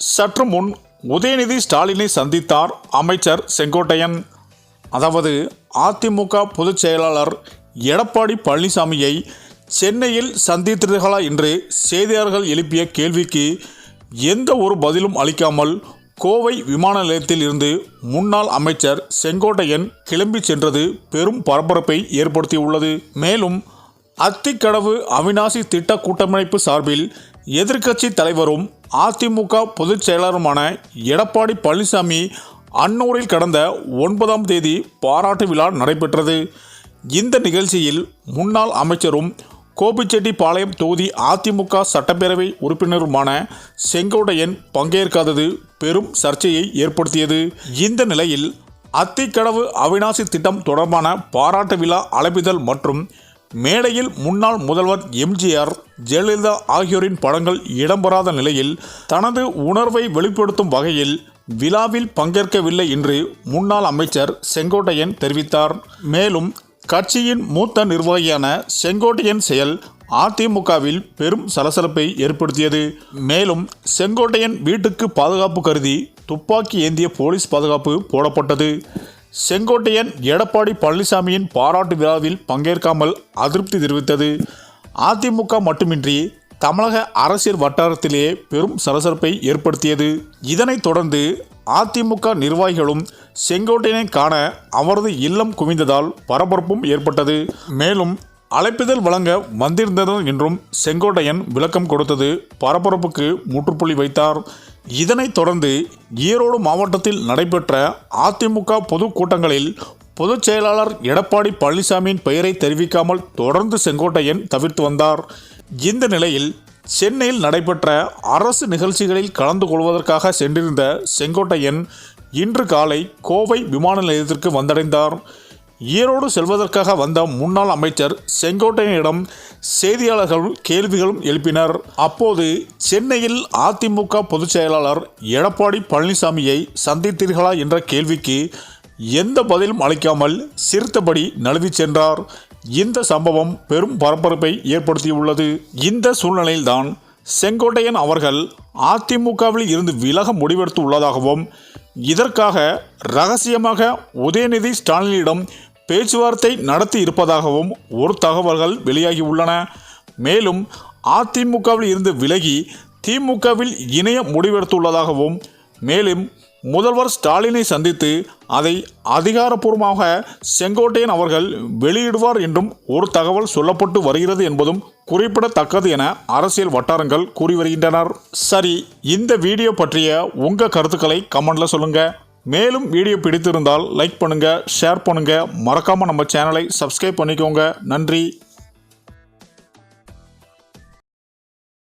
சற்று முன் உதயநிதி ஸ்டாலினை சந்தித்தார் அமைச்சர் செங்கோட்டையன். அதாவது அதிமுக பொதுச் செயலாளர் எடப்பாடி பழனிசாமியை சென்னையில் சந்தித்தீர்களா என்று செய்தியாளர்கள் எழுப்பிய கேள்விக்கு எந்த ஒரு பதிலும் அளிக்காமல் கோவை விமான நிலையத்தில் இருந்து முன்னாள் அமைச்சர் செங்கோட்டையன் கிளம்பி சென்றது பெரும் பரபரப்பை ஏற்படுத்தியுள்ளது. மேலும் அத்திக்கடவு அவிநாசி திட்ட கூட்டமைப்பு சார்பில் எதிர்க்கட்சி தலைவரும் அதிமுக பொதுச் செயலருமான எடப்பாடி பழனிசாமி அன்னூரில் கடந்த ஒன்பதாம் தேதி பாராட்டு விழா நடைபெற்றது. இந்த நிகழ்ச்சியில் முன்னாள் அமைச்சரும் கோபிச்செட்டிப்பாளையம் தொகுதி அதிமுக சட்டப்பேரவை உறுப்பினருமான செங்கோட்டையன் பங்கேற்காதது பெரும் சர்ச்சையை ஏற்படுத்தியது. இந்த நிலையில் அத்திக்கடவு அவிநாசி திட்டம் தொடர்பான பாராட்டு விழா அழைப்பிதழ் மற்றும் மேடையில் முன்னாள் முதல்வர் எம்ஜிஆர் ஜெயலலிதா ஆகியோரின் படங்கள் இடம்பெறாத நிலையில் தனது உணர்வை வெளிப்படுத்தும் வகையில் விழாவில் பங்கேற்கவில்லை என்று முன்னாள் அமைச்சர் செங்கோட்டையன் தெரிவித்தார். மேலும் கட்சியின் மூத்த நிர்வாகியான செங்கோட்டையன் செயல் அதிமுகவில் பெரும் சலசலப்பை ஏற்படுத்தியது. மேலும் செங்கோட்டையன் வீட்டுக்கு பாதுகாப்பு கருதி துப்பாக்கி ஏந்திய போலீஸ் பாதுகாப்பு போடப்பட்டது. செங்கோட்டையன் எடப்பாடி பழனிசாமியின் பாராட்டு விழாவில் பங்கேற்காமல் அதிருப்தி தெரிவித்தது. அதிமுக மட்டுமின்றி தமிழக அரசியல் வட்டாரத்திலேயே பெரும் சலசலப்பை ஏற்படுத்தியது. இதனைத் தொடர்ந்து அதிமுக நிர்வாகிகளும் செங்கோட்டையனை காண அவரது இல்லம் குவிந்ததால் பரபரப்பும் ஏற்பட்டது. மேலும் அழைப்பிதழ் வழங்க வந்திருந்தனர் என்றும் செங்கோட்டையன் விளக்கம் கொடுத்தது பரபரப்புக்கு முற்றுப்புள்ளி வைத்தார். இதனைத் தொடர்ந்து ஈரோடு மாவட்டத்தில் நடைபெற்ற அதிமுக பொதுக்கூட்டங்களில் பொதுச் செயலாளர் எடப்பாடி பழனிசாமியின் பெயரை தெரிவிக்காமல் தொடர்ந்து செங்கோட்டையன் தவிர்த்து வந்தார். இந்த நிலையில் சென்னையில் நடைபெற்ற அரசு நிகழ்ச்சிகளில் கலந்து கொள்வதற்காக சென்றிருந்த செங்கோட்டையன் இன்று காலை கோவை விமான நிலையத்திற்கு வந்தடைந்தார். ஈரோடு செல்வதற்காக வந்த முன்னாள் அமைச்சர் செங்கோட்டையனிடம் செய்தியாளர்கள் கேள்விகளும் எழுப்பினர். அப்போது சென்னையில் அதிமுக பொதுச் செயலாளர் எடப்பாடி பழனிசாமியை சந்தித்தீர்களா என்ற கேள்விக்கு எந்த பதிலும் அளிக்காமல் சிரித்தபடி நழுவிச் சென்றார். இந்த சம்பவம் பெரும் பரபரப்பை ஏற்படுத்தியுள்ளது. இந்த சூழ்நிலையில்தான் செங்கோட்டையன் அவர்கள் அதிமுகவில் இருந்து விலக முடிவெடுத்து உள்ளதாகவும் இதற்காக ரகசியமாக உதயநிதி ஸ்டாலினிடம் பேச்சுவார்த்தை நடத்தி இருப்பதாகவும் ஒரு தகவல்கள் வெளியாகி உள்ளன. மேலும் அதிமுகவில் இருந்து விலகி திமுகவில் இணைய முடிவெடுத்துள்ளதாகவும் மேலும் முதல்வர் ஸ்டாலினை சந்தித்து அதை அதிகாரப்பூர்வமாக செங்கோட்டையன் அவர்கள் வெளியிடுவார் என்றும் ஒரு தகவல் சொல்லப்பட்டு வருகிறது என்பதும் குறிப்பிடத்தக்கது என அரசியல் வட்டாரங்கள் கூறி வருகின்றனர். சரி இந்த வீடியோ பற்றிய உங்கள் கருத்துக்களை கமெண்டில் சொல்லுங்கள் மேலும் வீடியோ பிடித்திருந்தால் லைக் பண்ணுங்கள் ஷேர் பண்ணுங்கள் மறக்காமல் நம்ம சேனலை சப்ஸ்கிரைப் பண்ணிக்கோங்க. நன்றி.